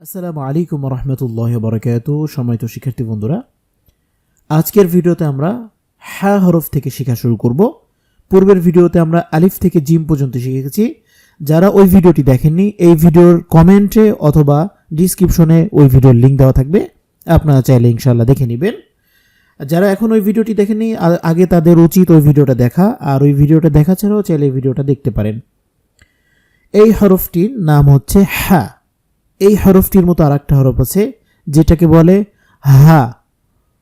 আসসালামু আলাইকুম রহমতুল্লাহ বরকাত সম্মানিত শিক্ষার্থী বন্ধুরা, আজকের ভিডিওতে আমরা হ্যা হরফ থেকে শেখা শুরু করব। পূর্বের ভিডিওতে আমরা আলিফ থেকে জিম পর্যন্ত শিখেছি। যারা ওই ভিডিওটি দেখেননি, এই ভিডিওর কমেন্টে অথবা ডিসক্রিপশনে ওই ভিডিওর লিঙ্ক দেওয়া থাকবে। আপনারা চাইলে ইনশাল্লাহ দেখে নেবেন। যারা এখন ওই ভিডিওটি দেখেননি আগে তাদের উচিত ওই ভিডিওটা দেখা। আর ওই ভিডিওটা দেখা ছাড়াও চাইলে ভিডিওটা দেখতে পারেন। এই হরফটির নাম হচ্ছে হ্যা এই হরফটির মতো আর একটা হরফ আছে, যেটাকে বলে হা।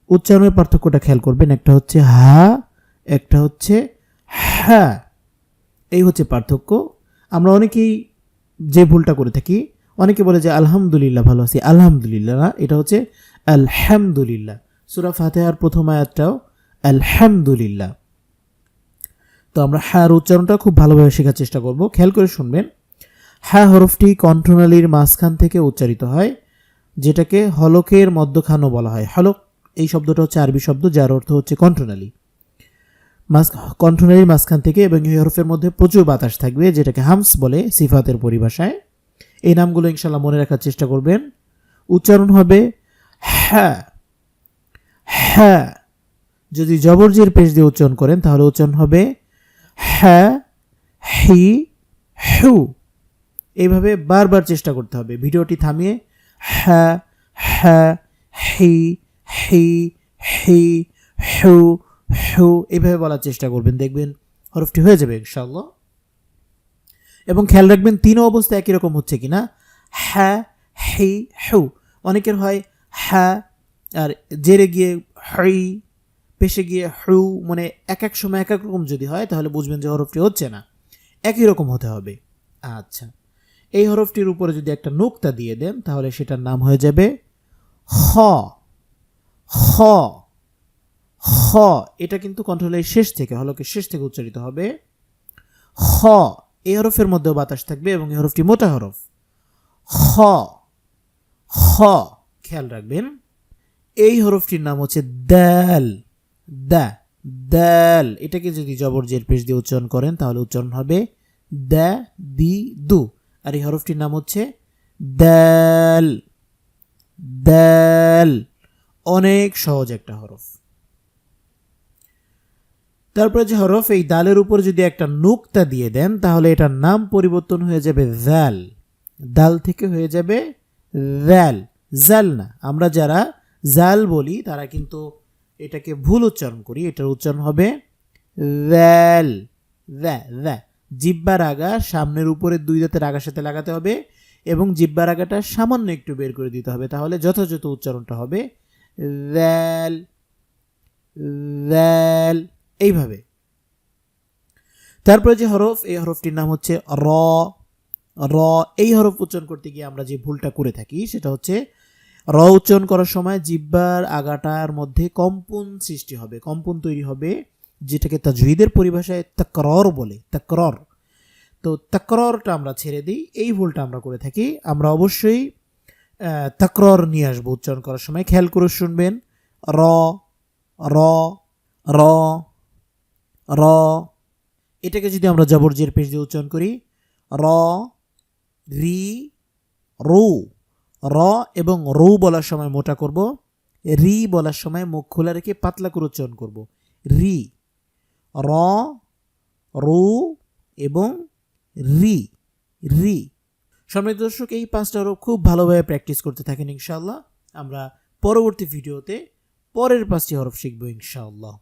উচ্চারণের পার্থক্যটা খেয়াল করবেন, একটা হচ্ছে হা, একটা হচ্ছে হ্যাঁ। এই হচ্ছে পার্থক্য। আমরা অনেকেই যে ভুলটা করে থাকি, অনেকে বলে যে আলহামদুলিল্লাহ ভালো আছি, আলহামদুলিল্লাহ না, এটা হচ্ছে আলহামদুলিল্লাহ। সুরা ফাতেহার প্রথম আয়াতটাও আলহামদুলিল্লাহ। তো আমরা হ্যাঁ উচ্চারণটা খুব ভালোভাবে শেখার চেষ্টা করব। খেয়াল করে শুনবেন। হ্যাঁ হরফটি কণ্ঠনালীর মাঝখান থেকে উচ্চারিত হয়, যেটাকে হলকের মধ্যখানও বলা হয়। হলক, এই শব্দটা হচ্ছে আরবি শব্দ, যার অর্থ হচ্ছে কণ্ঠনালী। মাঝ, কণ্ঠনালীর মাঝখান থেকে এবং এই হরফের মধ্যে প্রচুর বাতাস থাকবে, যেটাকে হামস বলে সিফাতের পরিভাষায়। এই নামগুলো ইনশাল্লাহ মনে রাখার চেষ্টা করবেন। উচ্চারণ হবে হ্যাঁ। হ্যাঁ। যদি জবরজির পেশ দিয়ে উচ্চারণ করেন, তাহলে উচ্চারণ হবে হ্যাঁ হি, হু। এইভাবে বারবার চেষ্টা করতে হবে। ভিডিওটি থামিয়ে হ্যাঁ হ্যাঁ হি হি হি, হু হু এইভাবে বলার চেষ্টা করবেন। দেখবেন হরফটি হয়ে যাবে ইনশাল্লাহ এবং খেয়াল রাখবেন তিনও অবস্থা একই রকম হচ্ছে কিনা। হ্যাঁ হি, হু। অনেকের হয় হ্যাঁ আর জেরে গিয়ে হই, পেশে গিয়ে হু মানে এক এক সময় এক এক রকম যদি হয় তাহলে বুঝবেন যে হরফটি হচ্ছে না। একই রকম হতে হবে। আচ্ছা। এই হরফটির উপরে যদি একটা নোক্তা দিয়ে দেন, তাহলে সেটার নাম হয়ে যাবে হ হ হ এটা কিন্তু কন্ট্রোলের শেষ থেকে, হলকের শেষ থেকে উচ্চারিত হবে হ এই হরফের মধ্যেও বাতাস থাকবে এবং এই হরফটি মোটা হরফ। হ হ খেয়াল রাখবেন। এই হরফটির নাম হচ্ছে দ্যাল। দ্যা। দ্যাল। এটাকে যদি জবর জের পেশ দিয়ে উচ্চারণ করেন, তাহলে উচ্চারণ হবে দ্য দি দু। আর এই হরফটির নাম হচ্ছে দ্যাল দ্যাল অনেক সহজ একটা হরফ। তারপরে যে হরফ, এই দালের উপর যদি একটা নুক্তা দিয়ে দেন, তাহলে এটার নাম পরিবর্তন হয়ে যাবে জ্যাল দাল থেকে হয়ে যাবে জাল জ্যাল না। আমরা যারা জাল বলি, তারা কিন্তু এটাকে ভুল উচ্চারণ করি। এটার উচ্চারণ হবে ভ্যাল ভ্যা ভ্যা জিব্বার আগা সামনের উপরে দুই দাঁতের আগার সাথে লাগাতে হবে এবং জিব্বার আগাটা সামান্য একটু বের করে দিতে হবে। তাহলে যথাযথ উচ্চারণটা হবে ভ্যাল ভ্যাল এইভাবে। তারপরে যে হরফ, এই হরফটির নাম হচ্ছে র র, এই হরফ উচ্চারণ করতে গিয়ে আমরা যে ভুলটা করে থাকি সেটা হচ্ছে র উচ্চারণ করার সময় জিব্বার আগাটার মধ্যে কম্পন সৃষ্টি হবে, কম্পন তৈরি হবে যেটাকে তাজুইদের পরিভাষায় তাকরর বলে, তাকরর। তো তাকররটা আমরা ছেড়ে দিই, এই ভুলটা আমরা করে থাকি। আমরা অবশ্যই তাকরর নিয়ে আসব উচ্চারণ করার সময়। খেয়াল করে শুনবেন, র র র র। এটাকে যদি আমরা জবরজির পেশ দিয়ে উচ্চারণ করি, র, রি, রু। র এবং রু বলার সময় মোটা করব, রি বলার সময় মুখ খোলা রেখে পাতলা করে উচ্চারণ করব, রি। র, রু এবং রি রি। সম্মানিত দর্শক, এই পাঁচটা আরও খুব ভালোভাবে প্র্যাকটিস করতে থাকেন ইনশাল্লাহ আমরা পরবর্তী ভিডিওতে পরের পাঁচটি হরফ শিখব ইনশাআল্লাহ।